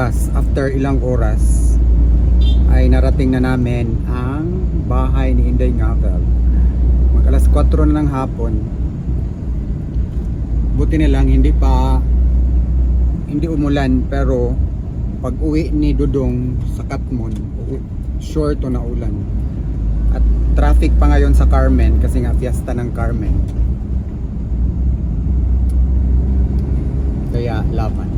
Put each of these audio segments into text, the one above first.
wakas, after ilang oras, ay narating na namin ang bahay ni Inday Ngavel. Mag alas 4 na ng hapon. Buti na lang hindi pa hindi umulan pero pag uwi ni Dudong sa Katmon, sure to na ulan. At traffic pa ngayon sa Carmen kasi nga fiesta ng Carmen. Kaya laban.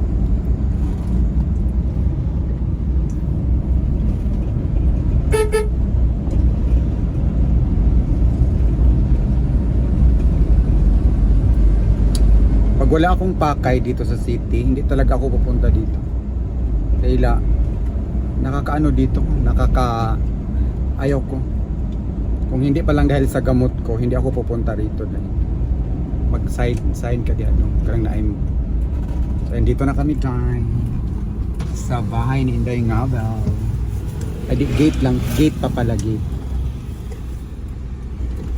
Pag wala akong pakay dito sa city, hindi talaga ako pupunta dito. Kaya nakakaano dito, nakaka ayaw ko. Kung hindi pa lang dahil sa gamot ko, hindi ako pupunta rito mag side sign ka di ano, karang naim. So dito na kami time sa bahay ni Inday Ngabel. Ay di gate lang, gate pa pala gate.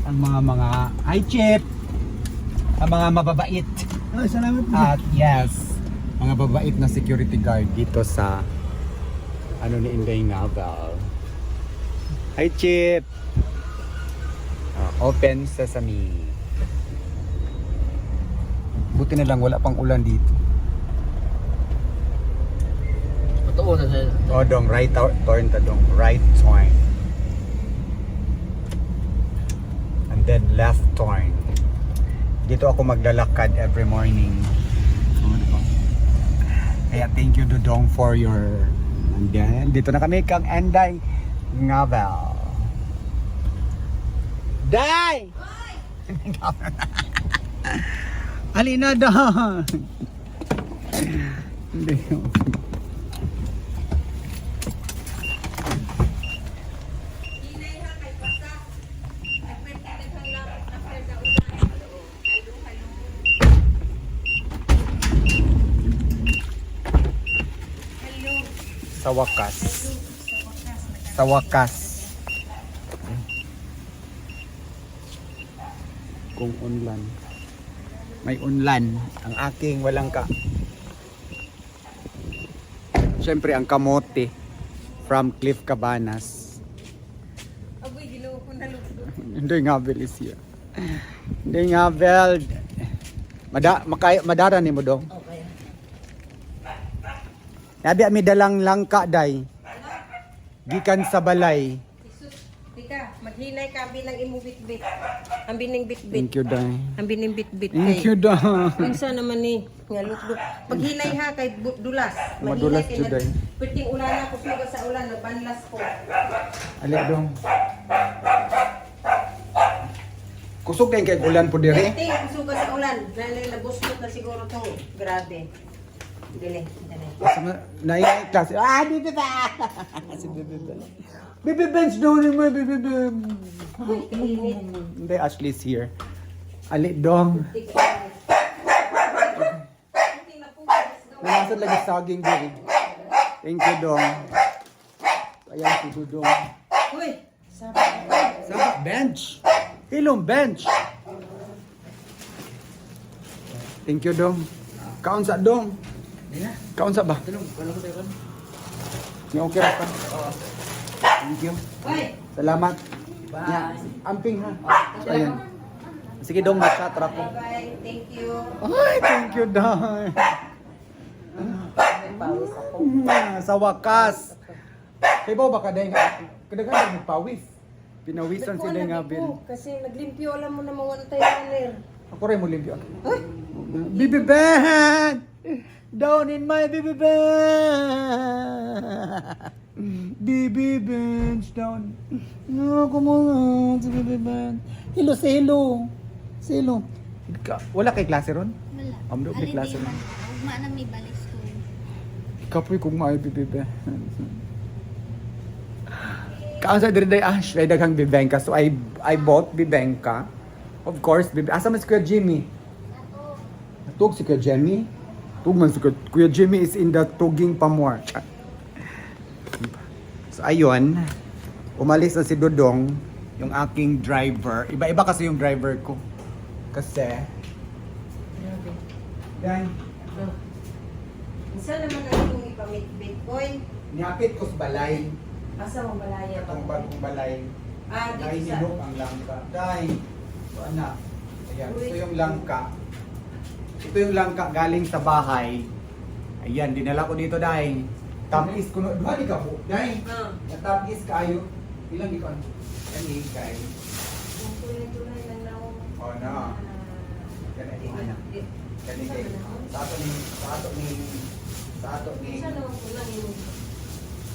Ang mga mga hi chip. Ang mga mababait. Ay, salamat po. At yes, mga babait na security guard dito sa ano ni Inday Naval. Hi Chip! Ah, open sesame. Buti na lang wala pang ulan dito. Totoo na sir. O dong, right turn ta dong, right turn. And then left turn. Dito ako maglalakad every morning. Kaya thank you Dudong for your and then dito na kami kang Enday Ngavel. Day! Alina dong! Hindi. Sa wakas. Sa wakas. Kung unlan. May unlan. Ang aking walang ka. Siyempre ang kamote from Cliff Cabanas. Aboy, ginoo ko na. Hindi nga Bel is here. Hindi nga Bel. Mada, makay, madara ni mo dong. Nabi mi dalang langka day. Gikan sa balay. Isus, di ka, maghinay ka, bilang imo bitbit. Ang bining bitbit. Thank you day. Ang bining bitbit. Thank you day. Unsa naman ni nga lugdo. Paghinay ha kay bu- dulas. Madulas kay jud, ay. Piting ulan na ko suga sa ulan, nabanlas ko. Ali dong. Kusog din kay ulan po dire. Piting ko suga sa ulan. Nalay nabustot na siguro to. Grabe. Dili. Sama na yung klase. Ah, dito ta. Si Bibi Ben. Bibi Ben's down in my Bibi Ben. Hindi, Ashley's here. Ali dong. Piting na pugas daw. Nanasad lagi saging diri. Thank you dong. Ayan si Dudong. Uy. Sa bench. Ilong bench. Thank you dong. Kaon sa dong. Kaon sa ba? Nga okay ra ka. Thank you. Salamat. Bye. Amping ha. Ayan. Sige dong, mag-chat ra ko. bye-bye. Thank you. Ay, thank you ako. Sa wakas. Kay ba baka dahil nga, kadagan ng pawis. Pinawisan si Deng Abel. ko, Kasi naglimpyo, alam mo na mga tayo Ako rin mo limpyo. Bibi Ben! Down in my Bibi Ben! Bibi Ben's down. No, come on, si Bibi Ben. Hello, si Hello. Si Hello. Ka- Wala kay klase ron? Wala. Am doon may Ali, klase ron. Ugma na may balik school. Kapoy kung maayo Bibi Ben. Kaan sa diri day Ash, ay daghang bibengka. So I I bought bibengka. Of course, bibi. Asa man si Kuya Jimmy? Tug si Kuya Jimmy? Tug man si Kuya, Jimmy is in the tuging pamuar. So ayun, umalis na si Dodong, yung aking driver. Iba-iba kasi yung driver ko. Kasi, yan, Isa naman ang yung iba pamit Bitcoin. Niapit ko sa balay. Asa mo balaya ba? Itong bagong balay. Ah, dito sa... ang langka. Dahil, ito anak. Ayan, ito yung langka. Ito yung langka galing sa bahay. Ayan, dinala ko dito dahil. Tamis ko na, duha di ka po. Dahil, Ah. natamis kayo. Ilang di ko ano? Kani kay. Ang tunay-tunay lang na ako. Oh, na. Kani kay. Sa ato ni, sa ato ni, sa ato ni, Isa naman ko lang yung...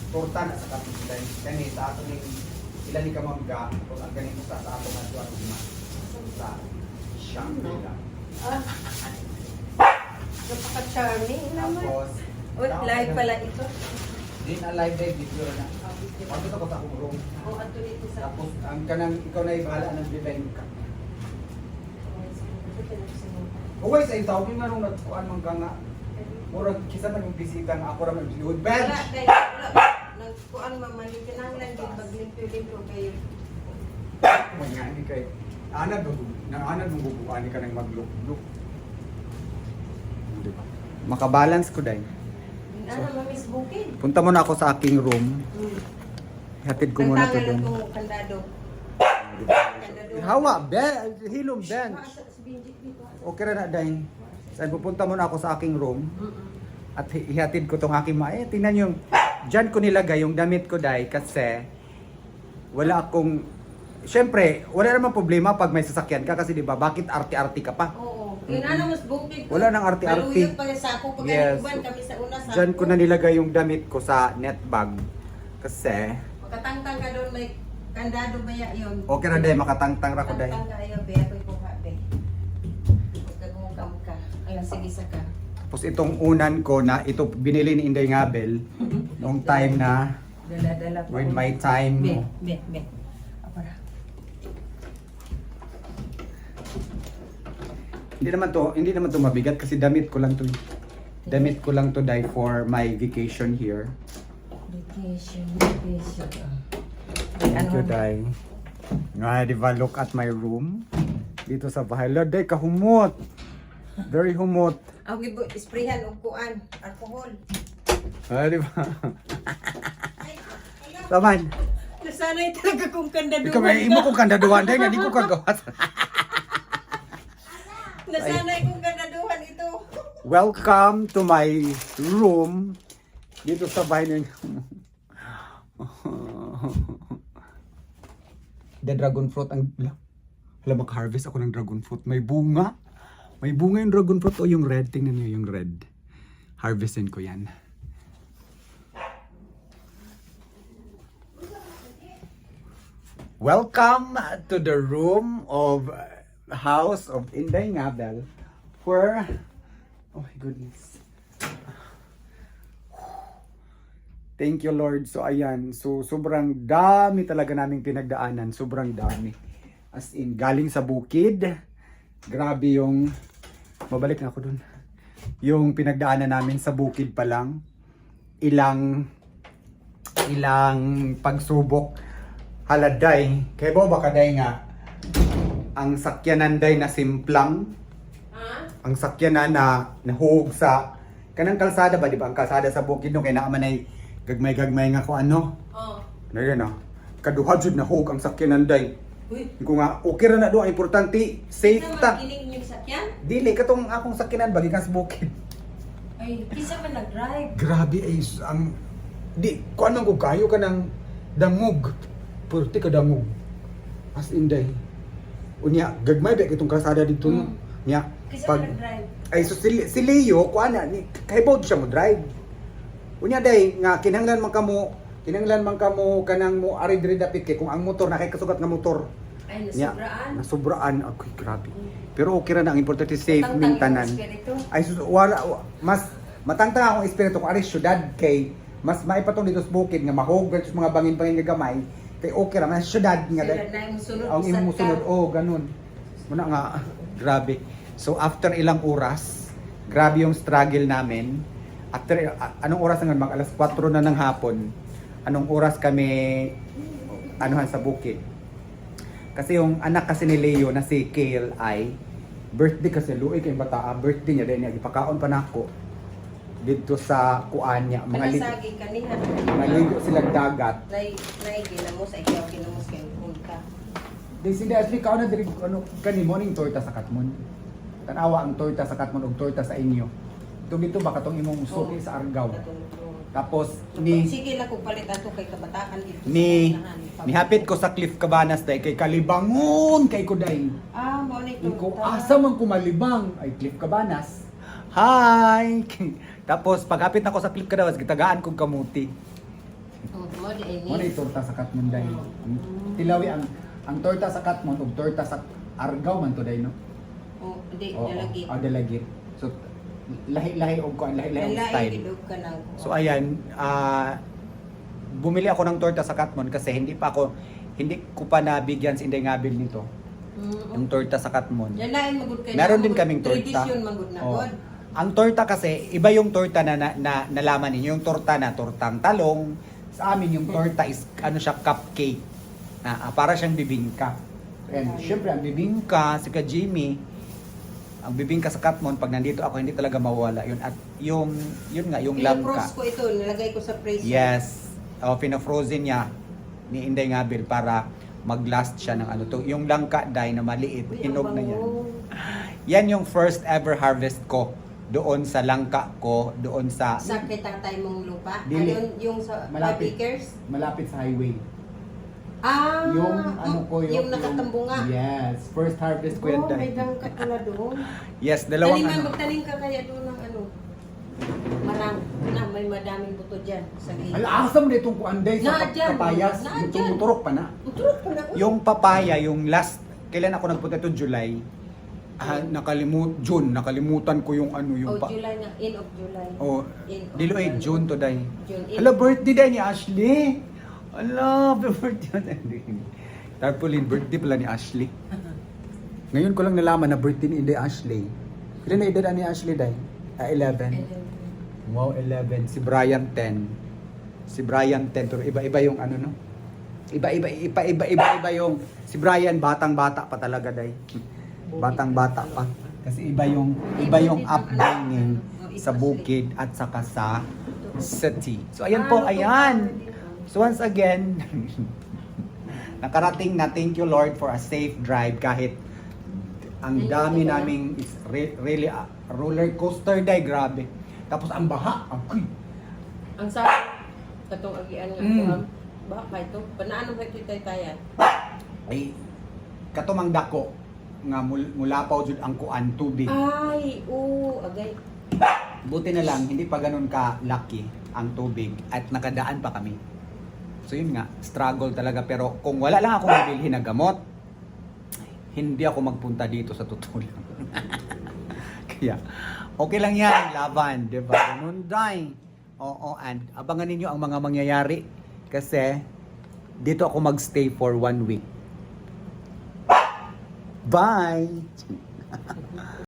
torta na sa. Kani, sa ato ni, ilan ni kamangga. Kung ang ganito sa sa ato nga duwa lima. Sa Shangri-La. Ah. Napaka-charming naman. Tapos, Uy, live pala ito. Di na live day video na. Pagod ako sa akong room. Oh, ato dito sa... Tapos ang kanang ikaw na ibahala ng defend ka. Uway sa itaw, yung nga nung nagkuhan man ka nga. Murag kisa man yung bisita nga ako raman ginuod. Wala, Bench! dahil wala. Nagkuan mamali ka lang lang din maglimpyo-limpyo kayo. Nga ni kay anad mo nang anad mo bubuan ka nang magluk-luk. Makabalance ko dai. Ano ba Miss Bukid? Punta mo na ako sa aking room. Hmm. Hatid ko muna to doon. kandado. Hawa, ben, hilom bench. Sa- sa. Okay ra na dai. Saan pupunta muna ako sa aking room. At ihatid ko tong aking mga, eh, tingnan yung, dyan ko nilagay yung damit ko dahil kasi wala akong, syempre, wala namang problema pag may sasakyan ka kasi di ba bakit arti-arti ka pa? Oo. Yun ano mas bukid. Wala nang arte-arte. Maluyot pa sa ako pag Yes. kami sa una sa Dyan ko na nilagay yung damit ko sa net bag kasi, Makatangtang ka doon may kandado ba ya yun? okay na dahil makatangtang ra ko dahil. Tangtang ka yun, be ako'y kuha be. Huwag ka. Ayun, sige sa ka. Tapos itong unan ko na ito binili ni Inday Ngabel noong time na when my time Be, be, be. Hindi naman to, hindi naman to mabigat kasi damit ko lang to. Damit ko lang to dahil for my vacation here. Vacation, vacation. Thank you, Day. Nga, di ba, look at my room. Dito sa bahay. Lord, Day, kahumot. Very humot. Ang ibo, isprihan o kuan, alcohol. Ah, di ba? Taman. Nasanay talaga kong kandaduhan Ikaw may imo kong kandaduhan. Day, nga di ko kagawas. Nasanay kong kandaduhan ito. Welcome to my room. Dito sa bahay ninyo. The dragon fruit ang hala mag-harvest ako ng dragon fruit. May bunga. May bunga yung dragon fruit o yung red. Tingnan niyo yung red. Harvestin ko yan. Welcome to the room of house of Inday Ngabel where oh my goodness Thank you Lord. So ayan, so sobrang dami talaga naming pinagdaanan, sobrang dami. As in galing sa bukid. Grabe yung mabalik na ako dun. Yung pinagdaanan namin sa bukid pa lang. Ilang ilang pagsubok haladay. Kaya ba baka day nga ang sakyanan day na simplang. Ha? ang sakyanan na nahug sa kanang kalsada ba di ba? Ang kalsada sa bukid no? Kay naa man ay gagmay-gagmay nga ko ano? Oh. na yan ah kaduha jud nahug ang sakyanan day. Uy, ko nga okay ra na do ang importante safe ta. magiling yung sakyan? dili katong akong sakyanan bagi sa bukid. Ay, kisa man nag-drive. grabe ay s- ang di ko anong ko kayo ka ng dangog purti ka dangog as in day unya gagmay ba itong kalsada dito no Mm. nya Kisa pag nag-drive. ay so si, si Leo kuan na ni kahibawd siya mo drive unya day nga kinahanglan man kamo kinahanglan man kamo kanang mo ari diri dapit kay kung ang motor na kay kasugat nga motor Ay, nasubraan. nasubraan ako'y grabe pero okay ra na ang importante safe Matangtang ning yung tanan espiritu. ay sus wala wa- mas matangtang akong espiritu kung ari syudad kay mas maipatong dito sa bukid nga mahog sa mga bangin-bangin nga gamay kay okay ra man syudad nga na sunod. ang usad imo ka. sunod oh ganun. Muna nga grabe. So after ilang oras grabe yung struggle namin. After anong oras na mag alas 4 na ng hapon anong oras kami anuhan sa bukid? Kasi yung anak kasi ni Leo na si Kale ay birthday kasi luoy kay bata ah, birthday niya dahil niya gipakaon pa nako dito sa kuan niya mga ligo, Kanasagi ligo silang dagat Nay, nay, ginamos, ay ikaw ginamos kayo punta. di sila actually kao na diri ano kani morning torta sa Katmon tanawa ang torta sa Katmon ug torta sa inyo Ito dito ba katong imong suki Oo. sa Katulog. tapos ni Sige lang kung palit ato kay kabataan dito. sa ni unahan. nihapit ko sa Cliff Cabanas day kay kalibangon kay ko day Ah, mo ni ko asa man ko malibang ay Cliff Cabanas hi tapos paghapit na ko sa Cliff Cabanas gitagaan kong kamuti Oh, mo di ini. mo yung torta sa Katmon day Ang- tilawi ang ang torta sa Katmon ug torta sa Argao man to day no Oh, di Oo, dalagi. ah, dalagit so lahi-lahi og kuan lahi-lahi og style. So ayan, ah bumili ako ng torta sa Katmon kasi hindi pa ako hindi ko pa nabigyan si Inday Ngabil nito. Yung torta sa Katmon. Yan lain magud kay. Meron din kaming torta. Tradisyon magud na Oh. god. Ang torta kasi, iba yung torta na, na, na nalaman ninyo. Yung torta na tortang talong. Sa amin, yung torta is, ano siya, cupcake. Na, ah, para siyang bibingka. And syempre, ang bibingka, si ka Jimmy, ang bibingka sa Katmon, pag nandito ako, hindi talaga mawala yun. At yung, yun nga, yung langka. Pinapros ko ito, nilagay ko sa freezer. Yes. Oh, pina-frozen niya ni Inday Ngabil para mag-last siya ng ano to. Yung langka dai na maliit, Uy, ang hinog na yan. bango. Yan yung first ever harvest ko doon sa langka ko, doon sa Sa kay tatay mong lupa. Dili. Ayun, yung sa Malapit. acres. malapit sa highway. Ah, Yung ano ko yung, yung nakatambunga. Yes, first harvest ko yan Oh, may langka pala doon. Yes, dalawang Taniman, ano. magtanim ka kaya doon ng ano. Marang, na may madaming buto dyan. Sa gilid. Ala, asam na itong kuanday sa Na, dyan. papayas. Na, Yung dyan. tumuturok pa na. Uturok pa na. Yung papaya, yung last, kailan ako nagpunta to July, ah, nakalimut, June, nakalimutan ko yung ano, yung oh, pa, July na. End of July. Oh, In of dilo ay July. June to day. June. Hala, birthday day ni Ashley. Happy birthday. Tarpaulin, birthday pala ni Ashley. Ngayon ko lang nalaman na birthday ni Inday Ashley. Kailan na edad ni Ashley day? Ah, 11. Wow, 11. Si Brian 10. Si Brian 10. Pero iba-iba yung ano, no? Iba-iba, iba-iba, iba-iba yung... Si Brian, batang-bata pa talaga, day. Batang-bata pa. Kasi iba yung, iba yung upbringing sa bukid at saka sa city. So, ayan po, ayan. So, once again, nakarating na thank you Lord for a safe drive kahit ang dami naming it's re- really a roller coaster day, grabe. Tapos ang baha, agoy. Ang sa katong agian nga Mm. ko ha. Ba kay to? Panaano ba ito tayan? Ay, katumang dako nga mul- mula pa jud ang kuan tubig. Ay, oo, agay. Buti na lang hindi pa ganun ka lucky ang tubig at nakadaan pa kami. So yun nga, struggle talaga pero kung wala lang akong mabilhin na gamot, hindi ako magpunta dito sa totoo lang. Kaya, okay lang yan, laban, di ba? Ganun day. Oo, and abangan ninyo ang mga mangyayari kasi dito ako magstay for one week. Bye!